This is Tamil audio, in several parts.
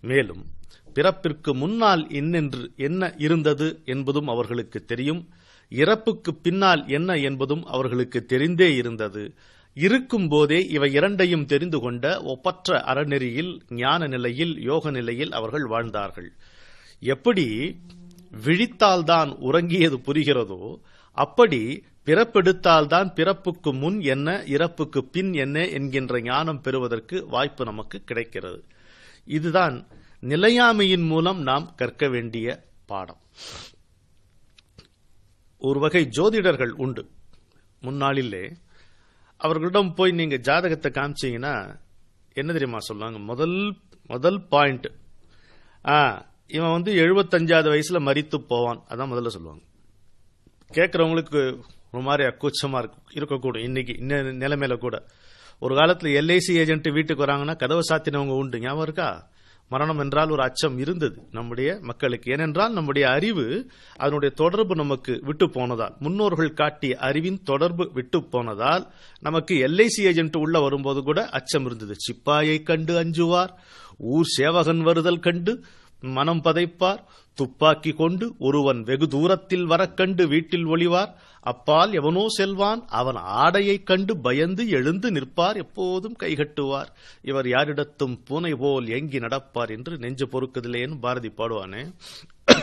மேலும் பிறப்பிற்கு முன்னால் என்னென்று என்ன இருந்தது என்பதும் அவர்களுக்கு தெரியும். இறப்புக்கு பின்னால் என்ன என்பதும் அவர்களுக்கு தெரிந்தே இருந்தது. இருக்கும் போதே இவை இரண்டையும் தெரிந்து கொண்ட ஒப்பற்ற அறநெறியில் ஞான நிலையில் யோக நிலையில் அவர்கள் வாழ்ந்தார்கள். எப்படி விழித்தால்தான் உறங்கியது புரிகிறதோ அப்படி பிறப்பெடுத்தால்தான் பிறப்புக்கு முன் என்ன இறப்புக்கு பின் என்ன என்கின்ற ஞானம் பெறுவதற்கு வாய்ப்பு நமக்கு கிடைக்கிறது. இதுதான் நிலையாமையின் மூலம் நாம் கற்க வேண்டிய பாடம். ஒரு வகை ஜோதிடர்கள் உண்டு. முன்னாளிலே அவர்களிடம் போய் நீங்க ஜாதகத்தை காமிச்சீங்கன்னா என்ன தெரியுமா சொல்லுவாங்க? முதல் முதல் பாயிண்ட் ஆ இவன் வந்து எழுபத்தஞ்சாவது வயசுல மறித்து போவான். அதான் முதல்ல சொல்லுவாங்க. கேட்கறவங்களுக்கு ஒரு மாதிரி அக்கூச்சமா இருக்கும் இருக்கக்கூடும். இன்னைக்கு இன்ன நிலைமையில கூட. ஒரு காலத்தில் எல்ஐசி ஏஜென்ட் வீட்டுக்கு வராங்கன்னா கதவை சாத்தினவங்க உண்டு. ஞாபகம் இருக்கா? மரணம் என்றால் ஒரு அச்சம் இருந்தது நம்முடைய மக்களுக்கு. ஏனென்றால் நம்முடைய அறிவு அதனுடைய தொடர்பு நமக்கு விட்டு போனதால் முன்னோர்கள் காட்டிய அறிவின் தொடர்பு விட்டு போனதால் நமக்கு எல்ஐசி ஏஜென்ட் உள்ள வரும்போது கூட அச்சம் இருந்தது. சிப்பாயை கண்டு அஞ்சுவார் ஊர் சேவகன் வருதல் கண்டு மனம் பதைப்பார். துப்பாக்கி கொண்டு ஒருவன் வெகு தூரத்தில் வரக்கண்டு வீட்டில் ஒளிவார். அப்பால் எவனோ செல்வான் அவன் ஆடையைக் கண்டு பயந்து எழுந்து நிற்பார் எப்போதும் கைகட்டுவார். இவர் யாரிடத்தும் பூனை போல் எங்கி நடப்பார் என்று நெஞ்சு பொறுக்குதில்லேன்னு பாரதி பாடுவானே.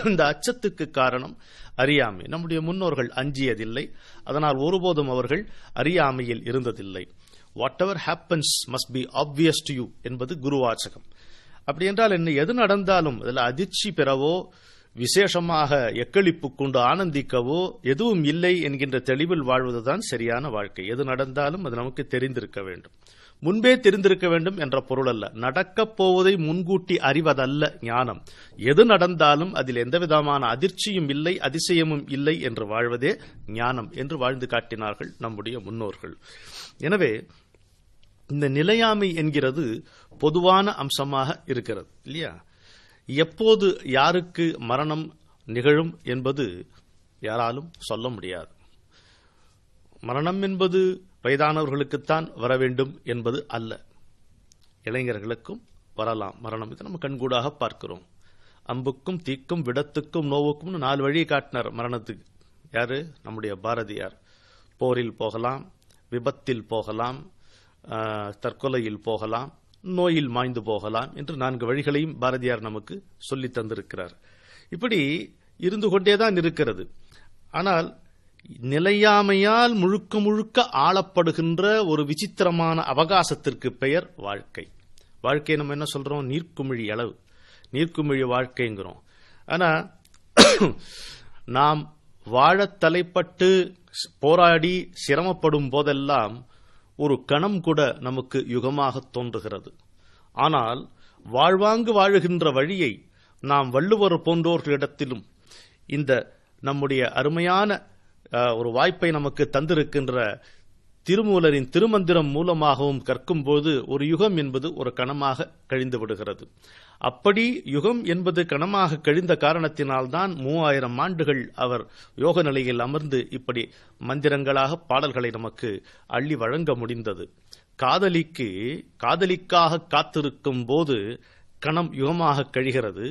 இந்த அச்சத்துக்கு காரணம் அறியாமை. நம்முடைய முன்னோர்கள் அஞ்சியதில்லை. அதனால் ஒருபோதும் அவர்கள் அறியாமையில் இருந்ததில்லை. Whatever happens must be obvious to you என்பது குருவாச்சகம் அப்படி என்றால் என்ன எது நடந்தாலும் அதில் அதிர்ச்சி பெறவோ விசேஷமாக எக்களிப்பு கொண்டு ஆனந்திக்கவோ எதுவும் இல்லை என்கின்ற தெளிவில் வாழ்வதுதான் சரியான வாழ்க்கை. எது நடந்தாலும் அது நமக்கு தெரிந்திருக்க வேண்டும். முன்பே தெரிந்திருக்க வேண்டும் என்ற பொருள் அல்ல. நடக்கப் போவதை முன்கூட்டி அறிவதல்ல ஞானம். எது நடந்தாலும் அதில் எந்தவிதமான அதிர்ச்சியும் இல்லை அதிசயமும் இல்லை என்று வாழ்வதே ஞானம் என்று வாழ்ந்து காட்டினார்கள் நம்முடைய முன்னோர்கள். எனவே இந்த நிலையாமை என்கிறது பொதுவான அம்சமாக இருக்கிறது இல்லையா? எப்போது யாருக்கு மரணம் நிகழும் என்பது யாராலும் சொல்ல முடியாது. மரணம் என்பது வயதானவர்களுக்குத்தான் வர வேண்டும் என்பது அல்ல. இளைஞர்களுக்கும் வரலாம். மரணம் இதை நம்ம கண்கூடாக பார்க்கிறோம். அம்புக்கும் தீக்கும் விடத்துக்கும் நோவுக்கும் நாலு வழியை காட்டினார் மரணத்துக்கு. யாரு? நம்முடைய பாரதியார். போரில் போகலாம் விபத்தில் போகலாம் தற்கொலையில் போகலாம் நோயில் மாய்ந்து போகலாம் என்று நான்கு வழிகளையும் பாரதியார் நமக்கு சொல்லி தந்திருக்கிறார். இப்படி இருந்து கொண்டேதான் இருக்கிறது. ஆனால் நிலையாமையால் முழுக்க முழுக்க ஆளப்படுகின்ற ஒரு விசித்திரமான அவகாசத்திற்கு பெயர் வாழ்க்கை. வாழ்க்கை நம்ம என்ன சொல்றோம்? நீர்க்குமிழி அளவு. நீர்க்குமிழி வாழ்க்கைங்கிறோம். ஆனா நாம் வாழத் தலைப்பட்டு போராடி சிரமப்படும் போதெல்லாம் ஒரு கணம் கூட நமக்கு யுகமாக தோன்றுகிறது. ஆனால் வாழ்வாங்கு வாழுகின்ற வழியை நாம் வள்ளுவர் போன்றோர்களிடத்திலும் இந்த நம்முடைய அருமையான ஒரு வாய்ப்பை நமக்கு தந்திருக்கின்ற திருமூலரின் திருமந்திரம் மூலமாகவும் கற்கும்போது ஒரு யுகம் என்பது ஒரு கணமாக கழிந்து விடுகிறது. அப்படி யுகம் என்பது கணமாக கழிந்த காரணத்தினால்தான் மூவாயிரம் ஆண்டுகள் அவர் யோக நிலையில் அமர்ந்து இப்படி மந்திரங்களாக பாடல்களை நமக்கு அள்ளி வழங்க முடிந்தது. காதலிக்கு காதலிக்காக காத்திருக்கும் போது கணம் யுகமாக கழிகிறது.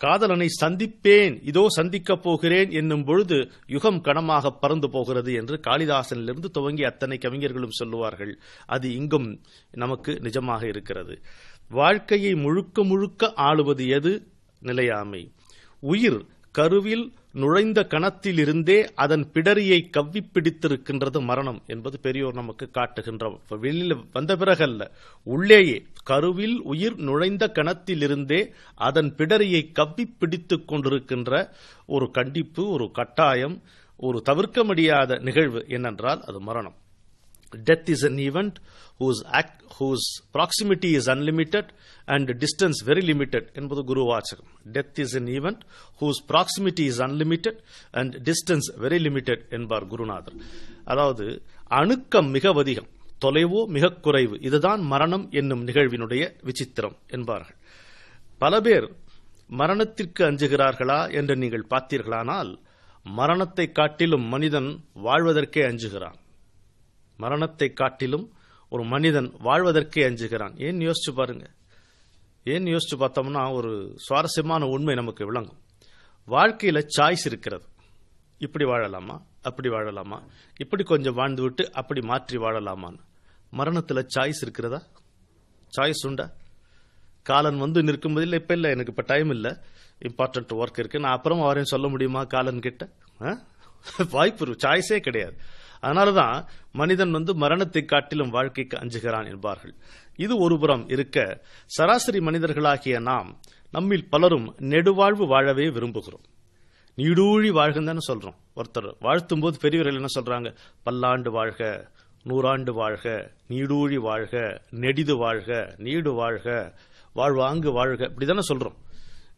காதலனை சந்திப்பேன் இதோ சந்திக்கப் போகிறேன் என்னும் பொழுது யுகம் கணமாக பறந்து போகிறது என்று காளிதாசனிலிருந்து துவங்கி அத்தனை கவிஞர்களும் சொல்லுவார்கள். அது இங்கும் நமக்கு நிஜமாக இருக்கிறது. வாழ்க்கையை முழுக்க முழுக்க ஆளுவது எது? நிலையாமை. உயிர் கருவில் நுழைந்த கணத்திலிருந்தே அதன் பிடரியை கவ்வி பிடித்திருக்கின்றது மரணம் என்பது பெரியோர் நமக்கு காட்டுகின்ற வெளியில் வந்த பிறகல்ல உள்ளேயே கருவில் உயிர் நுழைந்த கணத்திலிருந்தே அதன் பிடரியை கவ்வி பிடித்துக் கொண்டிருக்கின்ற ஒரு கண்டிப்பு ஒரு கட்டாயம் ஒரு தவிர்க்க முடியாத நிகழ்வு என்னென்றால் அது மரணம். Death is an event whose act whose proximity is unlimited and distance very limited. என்பது குரு வாசகம். Death is an event whose proximity is unlimited and distance very limited என்பார் குருநாதர். அதாவது அணுக்கம் மிக அதிகம் தொலைவோ மிக குறைவு இதுதான் மரணம் என்னும் நிகழ்வினுடைய விசித்திரம் என்பார்கள். பல பேர் மரணத்திற்கு அஞ்சுகிறார்களா என்று நீங்கள் பார்த்தீர்களானால் மரணத்தை காட்டிலும் மனிதன் வாழ்வதற்கே அஞ்சுகிறான். மரணத்தை காட்டிலும் ஒரு மனிதன் வாழ்வதற்கே அஞ்சுகிறான். ஏன் யோசிச்சு பாருங்க. ஏன் யோசிச்சு பார்த்தோம்னா ஒரு சுவாரஸ்யமான உண்மை நமக்கு விளங்கும். வாழ்க்கையில சாய்ஸ் இருக்கிறது. இப்படி வாழலாமா? அப்படி வாழலாமா? இப்படி கொஞ்சம் வாழ்ந்து விட்டு அப்படி மாற்றி வாழலாமான்னு. மரணத்துல சாய்ஸ் இருக்கிறதா? சாய்ஸ் உண்டா? காலன் வந்து நிற்கும் இல்லை இப்ப இல்லை எனக்கு இப்ப டைம் இல்லை. இம்பார்ட்டன்ட் ஒர்க் இருக்கு. நான் அப்புறம் அவரையும் சொல்ல முடியுமா காலன் கிட்ட? ஆ? வாய்ப்பு சாய்ஸே கிடையாது. அதனாலதான் மனிதன் வந்து மரணத்தை காட்டிலும் வாழ்க்கைக்கு அஞ்சுகிறான் என்பார்கள். இது ஒருபுறம் இருக்க சராசரி மனிதர்களாகிய நாம் நம்மில் பலரும் நெடுவாழ்வு வாழவே விரும்புகிறோம். நீடூழி வாழ்கன்னு சொல்றோம். ஒருத்தர் வாழ்த்தும் போது பெரியவர்கள் என்ன சொல்றாங்க? பல்லாண்டு வாழ்க நூறாண்டு வாழ்க நீடூழி வாழ்க நெடிது வாழ்க நீடு வாழ்க வாழ்வாங்கு வாழ்க இப்படிதானே சொல்றோம்.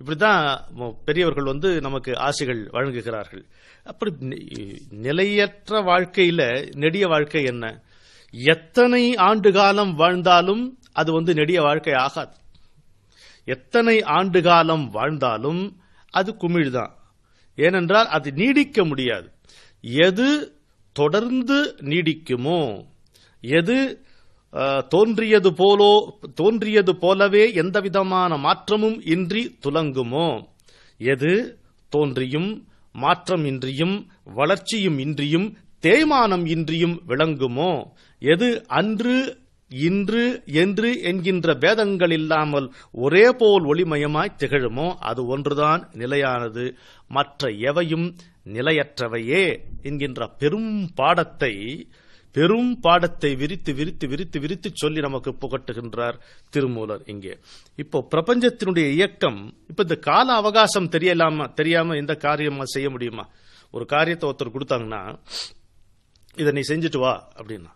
இப்படிதான் பெரியவர்கள் வந்து நமக்கு ஆசைகள் வழங்குகிறார்கள். அப்படி நிலையற்ற வாழ்க்கையில நெடிய வாழ்க்கை என்ன? எத்தனை ஆண்டு காலம் வாழ்ந்தாலும் அது வந்து நெடிய வாழ்க்கை ஆகாது. எத்தனை ஆண்டு காலம் வாழ்ந்தாலும் அது குமிழ்தான். ஏனென்றால் அது நீடிக்க முடியாது. எது தொடர்ந்து நீடிக்குமோ எது தோன்றியது போலோ தோன்றியது போலவே எந்தவிதமான மாற்றமும் இன்றி துலங்குமோ? எது? தோன்றியும் மாற்றம் இன்றியும் வளர்ச்சியும் இன்றியும் தேய்மானம் இன்றியும் விளங்குமோ? எது? அன்று இன்று என்று என்கின்ற பேதங்கள் இல்லாமல் ஒரே போல் ஒளிமயமாய் திகழுமோ? அது ஒன்றுதான் நிலையானது. மற்ற எவையும் நிலையற்றவையே என்கின்ற பெரும் பாடத்தை பெரும் பாடத்தை விரித்து விரித்து விரித்து விரித்து சொல்லி நமக்கு புகட்டுகின்றார் திருமூலர் இங்கே. இப்போ பிரபஞ்சத்தினுடைய இயக்கம் இப்ப இந்த கால அவகாசம் தெரியலாமா தெரியாம இந்த காரியமா செய்ய முடியுமா? ஒரு காரியத்தை ஒருத்தர் கொடுத்தாங்கன்னா இதை நீ செஞ்சுட்டு வா அப்படின்னா.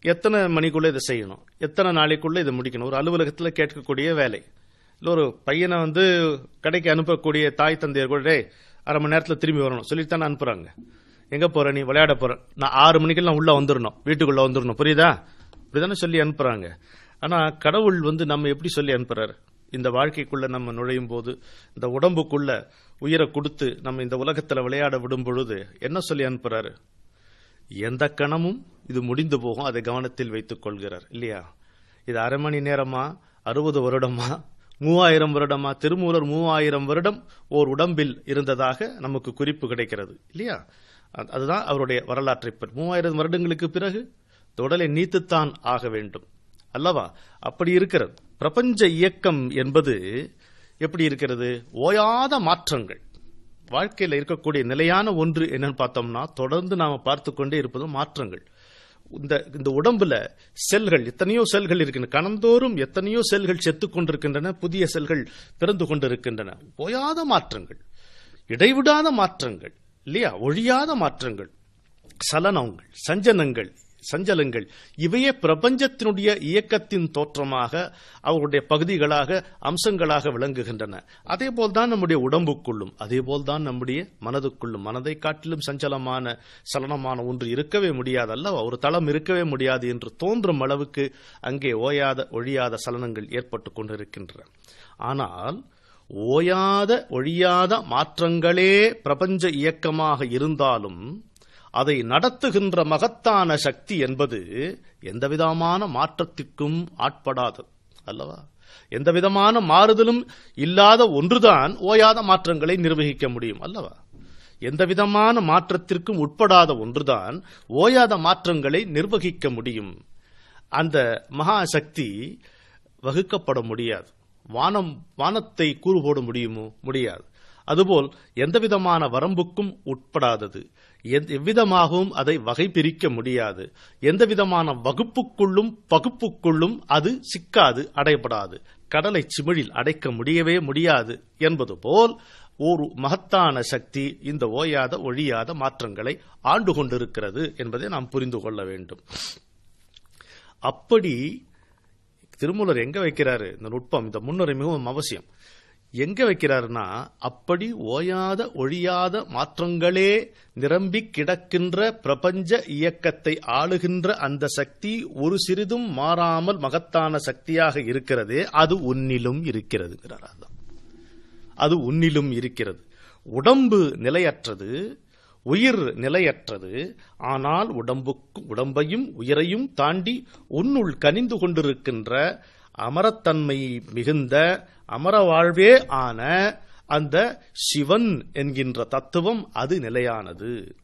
எத்தனை மணிக்குள்ள இதை செய்யணும்? எத்தனை நாளைக்குள்ள இதை முடிக்கணும்? ஒரு அலுவலகத்தில் கேட்கக்கூடிய வேலை. இல்லை ஒரு பையனை வந்து கடைக்கு அனுப்பக்கூடிய தாய் தந்தையர் கூட "டேய், அரை மணி நேரத்தில் திரும்பி வரணும். சொல்லிட்டு தானே அனுப்புறாங்க. எங்க போற நீ? விளையாட போற. நான் ஆறு மணிக்கெல்லாம் உள்ள வந்துடணும் வீட்டுக்குள்ள வந்துடணும் புரியுதா? இப்படிதானே சொல்லி அனுப்புறாங்க. ஆனா கடவுள் வந்து நம்ம எப்படி சொல்லி அனுப்புறாரு? இந்த வாழ்க்கைக்குள்ள நம்ம நுழையும் போது இந்த உடம்புக்குள்ள உயிரை கொடுத்து நம்ம இந்த உலகத்துல விளையாட விடும் பொழுது என்ன சொல்லி அனுப்புறாரு? எந்த கணமும் இது முடிந்து போகும். அதை கவனத்தில் வைத்துக் கொள்கிறார். இல்லையா? இது அரை மணி நேரமா? அறுபது வருடமா? மூவாயிரம் வருடமா? திருமூலர் மூவாயிரம் வருடம் ஓர் உடம்பில் இருந்ததாக நமக்கு குறிப்பு கிடைக்கிறது. இல்லையா? அதுதான் அவருடைய வரலாற்றை மூவாயிரம் வருடங்களுக்கு பிறகு இந்த உடலை நீத்துத்தான் ஆக வேண்டும். அல்லவா? அப்படி இருக்கிறது. பிரபஞ்ச இயக்கம் என்பது எப்படி இருக்கிறது? ஓயாத மாற்றங்கள். வாழ்க்கையில் இருக்கக்கூடிய நிலையான ஒன்று என்னன்னு பார்த்தோம்னா தொடர்ந்து நாம பார்த்து கொண்டே இருப்பது மாற்றங்கள். இந்த இந்த உடம்புல செல்கள் எத்தனையோ செல்கள் இருக்கின்றன. கணந்தோறும் எத்தனையோ செல்கள் செத்துக் கொண்டிருக்கின்றன. புதிய செல்கள் பிறந்து கொண்டிருக்கின்றன. ஓயாத மாற்றங்கள். இடைவிடாத மாற்றங்கள். இல்லையா? ஒழியாத மாற்றங்கள் சலனங்கள் சஞ்சனங்கள் சஞ்சலங்கள் இவையே பிரபஞ்சத்தினுடைய இயக்கத்தின் தோற்றமாக அவருடைய பகுதிகளாக அம்சங்களாக விளங்குகின்றன. அதே போல்தான் நம்முடைய உடம்புக்குள்ளும் அதே போல்தான் நம்முடைய மனதுக்குள்ளும் மனதை காட்டிலும் சஞ்சலமான சலனமான ஒன்று இருக்கவே முடியாது அல்லவா ஒரு தளம் இருக்கவே முடியாது என்று தோன்றும் அளவுக்கு அங்கே ஓயாத ஒழியாத சலனங்கள் ஏற்பட்டு கொண்டிருக்கின்றன. ஆனால் ஓயாத ஒழியாத மாற்றங்களே பிரபஞ்ச இயக்கமாக இருந்தாலும் அதை நடத்துகின்ற மகத்தான சக்தி என்பது எந்தவிதமான மாற்றத்திற்கும் ஆட்படாதது அல்லவா? எந்தவிதமான மாறுதலும் இல்லாத ஒன்றுதான் ஓயாத மாற்றங்களை நிர்வகிக்க முடியும். அல்லவா? எந்தவிதமான மாற்றத்திற்கும் உட்படாத ஒன்றுதான் ஓயாத மாற்றங்களை நிர்வகிக்க முடியும். அந்த மகாசக்தி வகுக்கப்பட முடியாது. வானம் வானத்தை கூறு போட முடியுமோ? முடியாது. அதுபோல் எந்தவிதமான வரம்புக்கும் உட்படாதது. எவ்விதமாகவும் அதை வகை பிரிக்க முடியாது. எந்தவிதமான வகுப்புக்குள்ளும் பகுப்புக்குள்ளும் அது சிக்காது அடைபடாது. கடலை சிமிழில் அடைக்க முடியவே முடியாது என்பது போல் ஒரு மகத்தான சக்தி இந்த ஓயாத ஒழியாத மாற்றங்களை ஆண்டு கொண்டிருக்கிறது என்பதை நாம் புரிந்து கொள்ள வேண்டும். அப்படி திருமூலர் எங்க வைக்கிறாரு? இந்த நுட்பம் இந்த முன்னுரை மிகவும் அவசியம். எங்க வைக்கிறாருன்னா அப்படி ஓயாத ஒழியாத மாற்றங்களே நிரம்பி கிடக்கின்ற பிரபஞ்ச இயக்கத்தை ஆளுகின்ற அந்த சக்தி ஒரு சிறிதும் மாறாமல் மகத்தான சக்தியாக இருக்கிறதே அது உன்னிலும் இருக்கிறதுங்கிறார் அது உன்னிலும் இருக்கிறது. உடம்பு நிலையற்றது. உயிர் நிலையற்றது. ஆனால் உடம்புக்கு உடம்பையும் உயிரையும் தாண்டி உன்னுள் கனிந்து கொண்டிருக்கின்ற அமரத்தன்மை மிகுந்த அமர வாழ்வே ஆன அந்த சிவன் என்கின்ற தத்துவம் அது நிலையானது.